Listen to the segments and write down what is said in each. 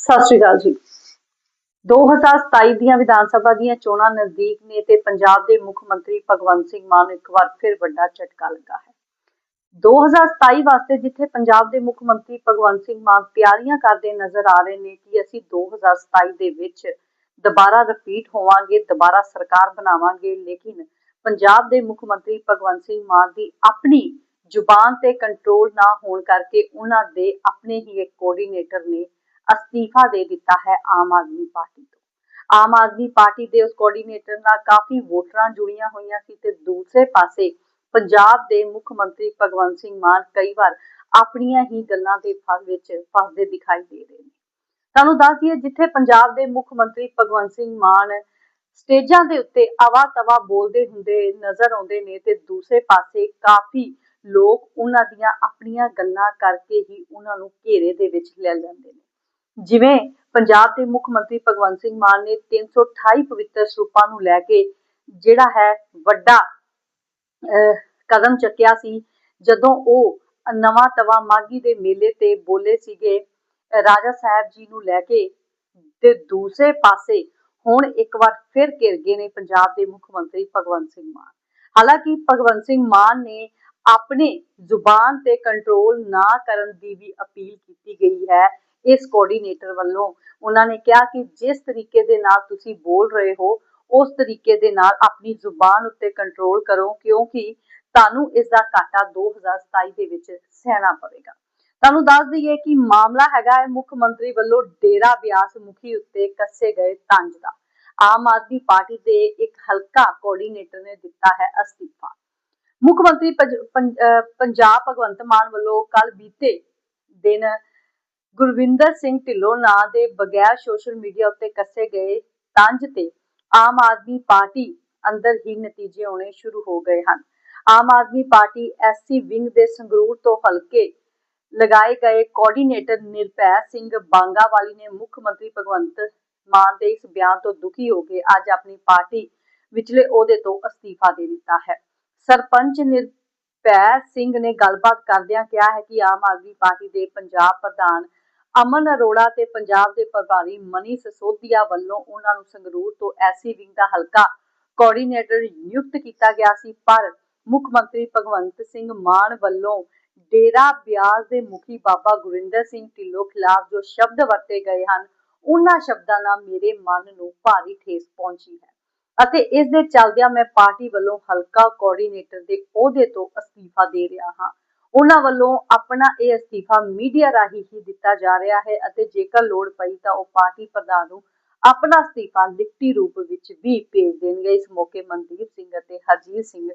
ਸਤਿ ਸ਼੍ਰੀ ਅਕਾਲ ਜੀ। 2027 ਦੀਆਂ ਵਿਧਾਨ ਸਭਾ ਦੀਆਂ ਚੋਣਾਂ ਨਜ਼ਦੀਕ ਨੇ ਤੇ ਪੰਜਾਬ ਦੇ ਮੁੱਖ ਮੰਤਰੀ ਭਗਵੰਤ ਸਿੰਘ ਮਾਨ ਨੂੰ ਇੱਕ ਵਾਰ ਫਿਰ ਵੱਡਾ ਝਟਕਾ ਲੱਗਾ ਹੈ। 2027 ਵਾਸਤੇ ਜਿੱਥੇ ਪੰਜਾਬ ਦੇ ਮੁੱਖ ਮੰਤਰੀ ਭਗਵੰਤ ਸਿੰਘ ਮਾਨ ਤਿਆਰੀਆਂ ਕਰਦੇ ਨਜ਼ਰ ਆ ਰਹੇ ਨੇ ਕਿ ਅਸੀਂ 2027 ਦੇ ਵਿੱਚ ਦੁਬਾਰਾ ਰਿਪੀਟ ਹੋਵਾਂਗੇ, ਦੁਬਾਰਾ ਸਰਕਾਰ ਬਣਾਵਾਂਗੇ, ਲੇਕਿਨ ਪੰਜਾਬ ਦੇ ਮੁੱਖ ਮੰਤਰੀ ਭਗਵੰਤ ਸਿੰਘ ਮਾਨ ਦੀ ਆਪਣੀ ਜ਼ੁਬਾਨ ਤੇ ਕੰਟਰੋਲ ਨਾ ਹੋਣ ਕਰਕੇ ਉਹਨਾਂ ਦੇ ਆਪਣੇ ਹੀ ਇੱਕ ਕੋਆਰਡੀਨੇਟਰ ਨੇ ਅਸਤੀਫਾ ਦੇ ਦਿੱਤਾ ਹੈ ਆਮ ਆਦਮੀ ਪਾਰਟੀ ਤੋਂ। ਆਮ ਆਦਮੀ ਪਾਰਟੀ ਦੇ ਉਸ ਕੋਆਰਡੀਨੇਟਰ ਨਾਲ ਕਾਫੀ ਵੋਟਰਾਂ ਜੁੜੀਆਂ ਹੋਈਆਂ ਸੀ ਤੇ ਦੂਸਰੇ ਪਾਸੇ ਪੰਜਾਬ ਦੇ ਮੁੱਖ ਮੰਤਰੀ ਭਗਵੰਤ ਸਿੰਘ ਮਾਨ ਕਈ ਵਾਰ ਆਪਣੀਆਂ ਹੀ ਗੱਲਾਂ ਦੇ ਫਲ ਵਿੱਚ ਫਸਦੇ ਦਿਖਾਈ ਦੇ ਰਹੇ ਨੇ। ਤੁਹਾਨੂੰ ਦੱਸ ਦਈਏ, ਜਿੱਥੇ ਪੰਜਾਬ ਦੇ ਮੁੱਖ ਮੰਤਰੀ ਭਗਵੰਤ ਸਿੰਘ ਮਾਨ ਸਟੇਜਾਂ ਦੇ ਉੱਤੇ ਆਵਾ ਤਵਾ ਬੋਲਦੇ ਹੁੰਦੇ ਨਜ਼ਰ ਆਉਂਦੇ ਨੇ ਤੇ ਦੂਸਰੇ ਪਾਸੇ ਕਾਫੀ ਲੋਕ ਉਹਨਾਂ ਦੀਆਂ ਆਪਣੀਆਂ ਗੱਲਾਂ ਕਰਕੇ ਹੀ ਉਹਨਾਂ ਨੂੰ ਘੇਰੇ ਦੇ ਵਿੱਚ ਲੈ ਲੈਂਦੇ ਨੇ। ਜਿਵੇਂ ਪੰਜਾਬ ਦੇ ਮੁੱਖ ਮੰਤਰੀ ਭਗਵੰਤ ਸਿੰਘ ਮਾਨ ਨੇ 328 ਪਵਿੱਤਰ ਸਰੂਪਾਂ ਨੂੰ ਲੈ ਕੇ ਜਿਹੜਾ ਹੈ ਵੱਡਾ ਕਦਮ ਚੱਕਿਆ ਸੀ, ਜਦੋਂ ਉਹ ਨਵਾਂ ਤਵਾ ਮਾਗੀ ਦੇ ਮੇਲੇ ਤੇ ਬੋਲੇ ਸੀਗੇ ਰਾਜਾ ਸਾਹਿਬ ਜੀ ਨੂੰ ਲੈ ਕੇ ਤੇ ਦੂਸਰੇ ਪਾਸੇ ਹੁਣ ਇੱਕ ਵਾਰ ਫਿਰ ਘਿਰ ਗਏ ਨੇ ਪੰਜਾਬ ਦੇ ਮੁੱਖ ਮੰਤਰੀ ਭਗਵੰਤ ਸਿੰਘ ਮਾਨ। ਹਾਲਾਂਕਿ ਭਗਵੰਤ ਸਿੰਘ ਮਾਨ ਨੇ ਆਪਣੇ ਜ਼ੁਬਾਨ ਤੇ ਕੰਟਰੋਲ ਨਾ ਕਰਨ ਦੀ ਵੀ ਅਪੀਲ ਕੀਤੀ ਗਈ ਹੈ। ਇਸ ਕੋਆਰਡੀਨੇਟਰ ਵੱਲੋਂ ਉਹਨਾਂ ਨੇ ਕਿਹਾ ਕਿ ਜਿਸ ਤਰੀਕੇ ਦੇ ਨਾਲ ਤੁਸੀਂ ਬੋਲ ਰਹੇ ਹੋ, ਉਸ ਤਰੀਕੇ ਦੇ ਨਾਲ ਆਪਣੀ ਜ਼ੁਬਾਨ ਉੱਤੇ ਕੰਟਰੋਲ ਕਰੋ, ਕਿਉਂਕਿ ਤੁਹਾਨੂੰ ਇਸ ਦਾ ਘਾਟਾ 2027 ਦੇ ਵਿੱਚ ਸਹਿਣਾ ਪਵੇਗਾ। ਤੁਹਾਨੂੰ ਦੱਸ ਦਈਏ ਕਿ ਮਾਮਲਾ ਹੈਗਾ ਹੈ ਮੁੱਖ ਮੰਤਰੀ ਵੱਲੋਂ ਡੇਰਾ ਬਿਆਸ ਮੁਖੀ ਉੱਤੇ ਕੱਸੇ ਗਏ ਤੰਜ ਦਾ। ਆਮ ਆਦਮੀ ਪਾਰਟੀ ਦੇ ਇੱਕ ਹਲਕਾ ਕੋਆਰਡੀਨੇਟਰ ਨੇ ਦਿੱਤਾ ਹੈ ਅਸਤੀਫਾ। ਮੁੱਖ ਮੰਤਰੀ ਪੰਜਾਬ ਭਗਵੰਤ ਮਾਨ ਵੱਲੋਂ ਕੱਲ ਬੀਤੇ ਦਿਨ ਗੁਰਵਿੰਦਰ ਸਿੰਘ ਢਿੱਲੋਂ ਨਾਂ ਦੇ ਬਗੈਰ ਸੋਸ਼ਲ ਮੀਡੀਆ ਉੱਤੇ ਕੱਸੇ ਗਏ ਤੰਜ ਤੇ ਆਮ ਆਦਮੀ ਪਾਰਟੀ ਅੰਦਰ ਹੀ ਨਤੀਜੇ ਆਉਣੇ ਸ਼ੁਰੂ ਹੋ ਗਏ ਹਨ। Aam Aadmi party SC wing ਦੇ ਸੰਗਰੂਰ ਤੋਂ ਹਲਕੇ ਲਗਾਏ ਗਏ ਕੋਆਰਡੀਨੇਟਰ ਨਿਰਭੈ ਸਿੰਘ ਬਾਂਗਾਵਾਲੀ ਨੇ ਮੁੱਖ ਮੰਤਰੀ ਭਗਵੰਤ ਮਾਨ ਦੇ ਇਸ ਬਿਆਨ ਤੋਂ ਦੁਖੀ ਹੋ ਕੇ ਅੱਜ ਆਪਣੀ ਪਾਰਟੀ ਵਿਚਲੇ ਅਹੁਦੇ ਤੋਂ ਅਸਤੀਫਾ ਦੇ ਦਿੱਤਾ ਹੈ। ਸਰਪੰਚ ਨਿਰਭੈ ਸਿੰਘ ਨੇ ਗੱਲਬਾਤ ਕਰਦਿਆਂ ਕਿਹਾ ਹੈ ਕਿ ਆਮ ਆਦਮੀ ਪਾਰਟੀ ਦੇ ਪੰਜਾਬ ਪ੍ਰਧਾਨ ਅਮਨ ਅਰੋੜਾ ਤੇ ਪੰਜਾਬ ਦੇ ਪ੍ਰਭਾਰੀ ਮਨੀ ਸਸੋਦੀਆ ਵੱਲੋਂ ਉਹਨਾਂ ਨੂੰ ਸੰਗਰੂਰ ਤੋਂ ਐਸੀ ਵਿੰਗ ਦਾ ਹਲਕਾ ਕੋਆਰਡੀਨੇਟਰ ਨਿਯੁਕਤ ਕੀਤਾ ਗਿਆ ਸੀ, ਪਰ ਮੁੱਖ ਮੰਤਰੀ ਭਗਵੰਤ ਸਿੰਘ ਮਾਨ ਵੱਲੋਂ ਡੇਰਾ ਬਿਆਸ ਦੇ ਮੁਖੀ ਬਾਬਾ ਗੁਰਿੰਦਰ ਸਿੰਘ ਢਿੱਲੋਂ ਖਿਲਾਫ ਜੋ ਸ਼ਬਦ ਵਰਤੇ ਗਏ ਹਨ, ਉਹਨਾਂ ਸ਼ਬਦਾਂ ਨਾਲ ਮੇਰੇ ਮਨ ਨੂੰ ਭਾਰੀ ਠੇਸ ਪਹੁੰਚੀ ਹੈ ਅਤੇ ਇਸ ਦੇ ਚੱਲਦਿਆਂ ਮੈਂ ਪਾਰਟੀ ਵੱਲੋਂ ਹਲਕਾ ਕੋਆਰਡੀਨੇਟਰ ਦੇ ਅਹੁਦੇ ਤੋਂ ਅਸਤੀਫਾ ਦੇ ਰਿਹਾ ਹਾਂ। ਉਹਨਾਂ ਵੱਲੋਂ ਆਪਣਾ ਇਹ ਅਸਤੀਫਾ ਮੀਡੀਆ ਰਾਹੀਂ ਹੀ ਦਿੱਤਾ ਜਾ ਰਿਹਾ ਹੈ ਅਤੇ ਜੇਕਰ ਲੋੜ ਪਈ ਤਾਂ ਉਹ ਪਾਰਟੀ ਪ੍ਰਧਾਨ ਨੂੰ ਆਪਣਾ ਅਸਤੀਫਾ ਲਿਖਤੀ ਰੂਪ ਵਿੱਚ ਵੀ ਭੇਜ ਦੇਣਗੇ। ਇਸ ਮੌਕੇ ਮਨਦੀਪ ਸਿੰਘ ਅਤੇ ਹਰਜੀਤ ਸਿੰਘ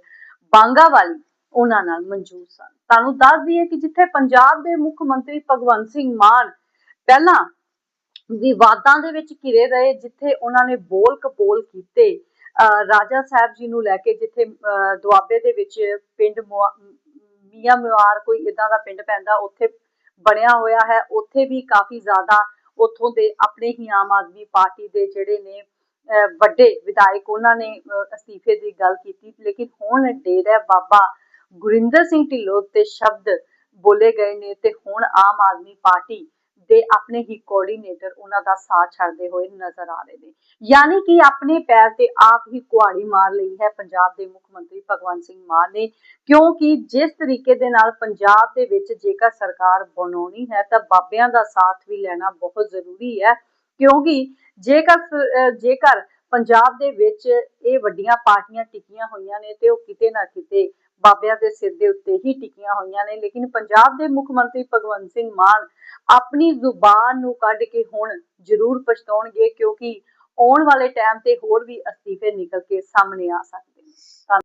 ਬਾਂਗਾਵਾਲੀ ਉਹਨਾਂ ਨਾਲ ਮੌਜੂਦ ਸਨ। ਤੁਹਾਨੂੰ ਦੱਸ ਦਈਏ ਕਿ ਜਿੱਥੇ ਪੰਜਾਬ ਦੇ ਮੁੱਖ ਮੰਤਰੀ ਭਗਵੰਤ ਸਿੰਘ ਮਾਨ ਪਹਿਲਾਂ ਵਿਵਾਦਾਂ ਦੇ ਵਿੱਚ ਘਿਰੇ ਰਹੇ, ਜਿੱਥੇ ਉਹਨਾਂ ਨੇ ਬੋਲ ਕਪੋਲ ਕੀਤੇ ਰਾਜਾ ਸਾਹਿਬ ਜੀ ਨੂੰ ਲੈ ਕੇ ਜਿੱਥੇ ਦੁਆਬੇ ਦੇ ਵਿੱਚ ਪਿੰਡ ਮੁਆ- ਮੀਆਂ ਮਿਵਾਰ ਕੋਈ ਇਦਾਂ ਦਾ ਪਿੰਡ ਪੈਂਦਾ, ਉੱਥੇ ਬਣਿਆ ਹੋਇਆ ਹੈ, ਉੱਥੇ ਵੀ ਕਾਫੀ ਜ਼ਿਆਦਾ ਉੱਥੋਂ ਦੇ ਆਪਣੇ ਹੀ ਆਮ ਆਦਮੀ ਪਾਰਟੀ ਦੇ ਜਿਹੜੇ ਨੇ ਵੱਡੇ ਵਿਧਾਇਕ, ਉਹਨਾਂ ਨੇ ਅਸਤੀਫੇ ਦੀ ਗੱਲ ਕੀਤੀ। ਲੇਕਿਨ ਹੁਣ ਡੇਰਾ ਬਾਬਾ ਗੁਰਿੰਦਰ ਸਿੰਘ ਢਿੱਲੋਂ ਤੇ ਸ਼ਬਦ ਬੋਲੇ ਗਏ ਨੇ ਤੇ ਹੁਣ ਆਮ ਆਦਮੀ ਪਾਰਟੀ ਦੇ ਆਪਣੇ ਹੀ ਕੋਆਰਡੀਨੇਟਰ ਉਹਨਾਂ ਦਾ ਸਾਥ ਛੱਡਦੇ ਹੋਏ ਨਜ਼ਰ ਆ ਰਹੇ ਨੇ। ਯਾਨੀ ਕਿ ਆਪਣੇ ਪੈਰ ਤੇ ਆਪ ਹੀ ਕੁਹਾੜੀ ਮਾਰ ਲਈ ਹੈ ਪੰਜਾਬ ਦੇ ਮੁੱਖ ਮੰਤਰੀ ਭਗਵੰਤ ਸਿੰਘ ਮਾਨ ਨੇ, ਕਿਉਂਕਿ ਜਿਸ ਤਰੀਕੇ ਦੇ ਨਾਲ ਪੰਜਾਬ ਦੇ ਵਿੱਚ ਜੇਕਰ ਸਰਕਾਰ ਬਣਾਉਣੀ ਹੈ ਤਾਂ ਬਾਬਿਆਂ ਦਾ ਸਾਥ ਵੀ ਲੈਣਾ ਬਹੁਤ ਜ਼ਰੂਰੀ ਹੈ, ਕਿਉਂਕਿ ਜੇਕਰ ਜੇਕਰ ਪੰਜਾਬ ਦੇ ਵਿੱਚ ਇਹ ਵੱਡੀਆਂ ਪਾਰਟੀਆਂ ਟਿਕੀਆਂ ਹੋਈਆਂ ਨੇ ਤੇ ਉਹ ਕਿਤੇ ਨਾ ਕਿਤੇ ਬਾਬਿਆਂ ਦੇ ਸਿਰ ਦੇ ਉੱਤੇ ਹੀ ਟਿਕੀਆਂ ਹੋਈਆਂ ਨੇ, ਲੇਕਿਨ ਪੰਜਾਬ ਦੇ ਮੁੱਖ ਮੰਤਰੀ ਭਗਵੰਤ ਸਿੰਘ ਮਾਨ ਆਪਣੀ ਜ਼ੁਬਾਨ ਨੂੰ ਕੱਢ ਕੇ ਹੁਣ ਜ਼ਰੂਰ ਪਛਤਾਉਣਗੇ ਕਿਉਂਕਿ ਆਉਣ ਵਾਲੇ ਟਾਈਮ ਤੇ ਹੋਰ ਵੀ ਅਸਤੀਫੇ ਨਿਕਲ ਕੇ ਸਾਹਮਣੇ ਆ ਸਕਦੇ